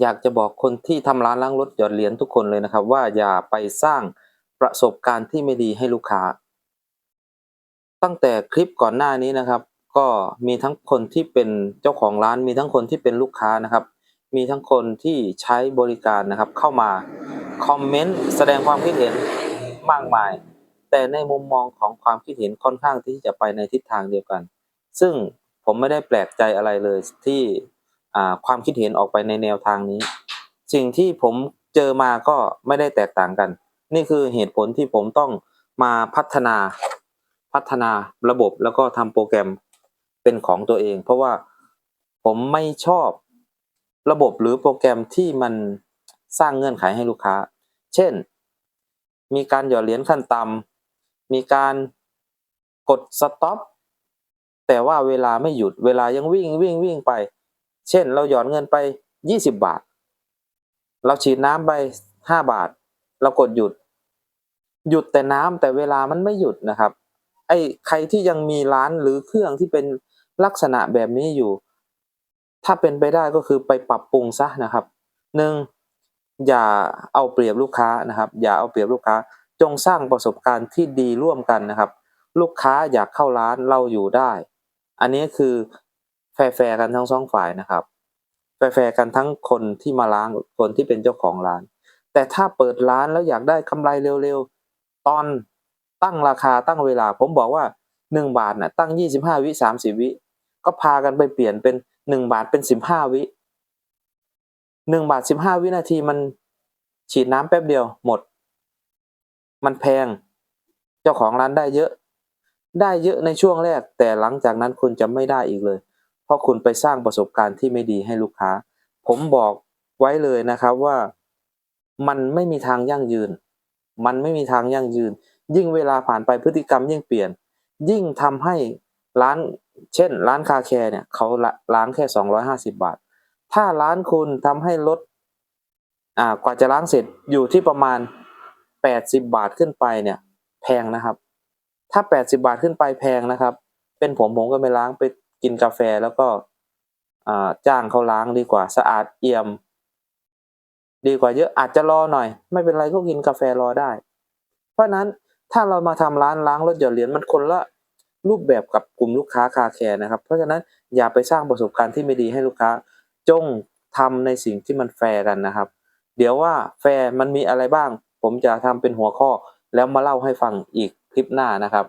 อยากจะบอกคนที่ทำร้านล้างรถหยอดเหรียญทุกคนเลยนะครับ ว่าอย่าไปสร้างประสบการณ์ที่ไม่ดีให้ลูกค้า ตั้งแต่คลิปก่อนหน้านี้นะครับ ก็มีทั้งคนที่เป็นเจ้าของร้าน มีทั้งคนที่เป็นลูกค้านะครับ มีทั้งคนที่ใช้บริการนะครับ เข้ามาคอมเมนต์แสดงความคิดเห็นมากมาย แต่ในมุมมองของความคิดเห็นค่อนข้างที่จะไปในทิศทางเดียวกัน ซึ่งผมไม่ได้แปลกใจอะไรเลยที่ ความคิดเห็นออกไปในแนวทางนี้ สิ่งที่ผมเจอมาก็ไม่ได้แตกต่างกัน นี่คือเหตุผลที่ผมต้องมาพัฒนาพัฒนาระบบแล้วก็ทำโปรแกรมเป็นของตัวเอง เพราะว่าผมไม่ชอบระบบหรือโปรแกรมที่มันสร้างเงื่อนไขให้ลูกค้า เช่น มีการหยอดเหรียญขั้นต่ำมีการกดสต็อปแต่ว่าเวลาไม่หยุดเวลายังวิ่งวิ่งวิ่งไป เช่น เราหยอดเงินไปยี่สิบบาท เราฉีดน้ำไปห้าบาท เรากดหยุด หยุดแต่น้ำแต่เวลามันไม่หยุดนะครับ ไอ้ใครที่ยังมีร้านหรือเครื่องที่เป็นลักษณะแบบนี้อยู่ ถ้าเป็นไปได้ก็คือไปปรับปรุงซะนะครับหนึ่งอย่าเอาเปรียบลูกค้านะครับ อย่าเอาเปรียบลูกค้า จงสร้างประสบการณ์ที่ดีร่วมกันนะครับ ลูกค้าอยากเข้าร้านเราอยู่ได้ อันนี้คือ แฟร์กันทั้งสองฝ่ายนะครับ แฟร์กันทั้งคนที่มาล้างคนที่เป็นเจ้าของร้าน แต่ถ้าเปิดร้านแล้วอยากได้กำไรเร็วๆ ตอนตั้งราคาตั้งเวลา ผมบอกว่าหนึ่งบาทน่ะตั้งยี่สิบห้าวิสามสิบวิ ก็พากันไปเปลี่ยนเป็นหนึ่งบาทเป็นสิบห้าวิหนึ่งบาทสิบห้าวินาทีมันฉีดน้ำแป๊บเดียวหมด มันแพง เจ้าของร้านได้เยอะ ได้เยอะในช่วงแรก แต่หลังจากนั้นคุณจะไม่ได้อีกเลย ราะคุณไปสร้างประสบการณ์ที่ไม่ดีให้ลูกค้า ผมบอกไว้เลยนะครับว่ามันไม่มีทางยั่งยืน มันไม่มีทางยั่งยืน ยิ่งเวลาผ่านไปพฤติกรรมยิ่งเปลี่ยน ยิ่งทำให้ร้านเช่น ร้านคาแคร์เนี่ยเขาล้างแค่สองร้อยห้าสิบาท ถ้าร้านคุณทำให้ลดอ่ากว่าจะล้างเสร็จอยู่ที่ประมาณแปดสิบาทขึ้นไปเนี่ยแพงนะครับ ถ้าแปดสิบาทขึ้นไปแพงนะครับ เป็นผมผมก็ไปล้างไป กินกาแฟแล้วก็จ้างเขาล้างดีกว่า สะอาดเอี่ยม ดีกว่าเยอะอาจจะรอหน่อย ไม่เป็นไรก็กินกาแฟรอได้ เพราะนั้นถ้าเรามาทำร้านล้างรถหยอดเหรียญมันคนละรูปแบบกับกลุ่มลูกค้าคาแคร์นะครับ เพราะฉะนั้นอย่าไปสร้างประสบการณ์ที่ไม่ดีให้ลูกค้า จงทำในสิ่งที่มันแฟร์กันนะครับ เดี๋ยวว่าแฟร์มันมีอะไรบ้าง ผมจะทำเป็นหัวข้อ แล้วมาเล่าให้ฟังอีกคลิปหน้านะครับ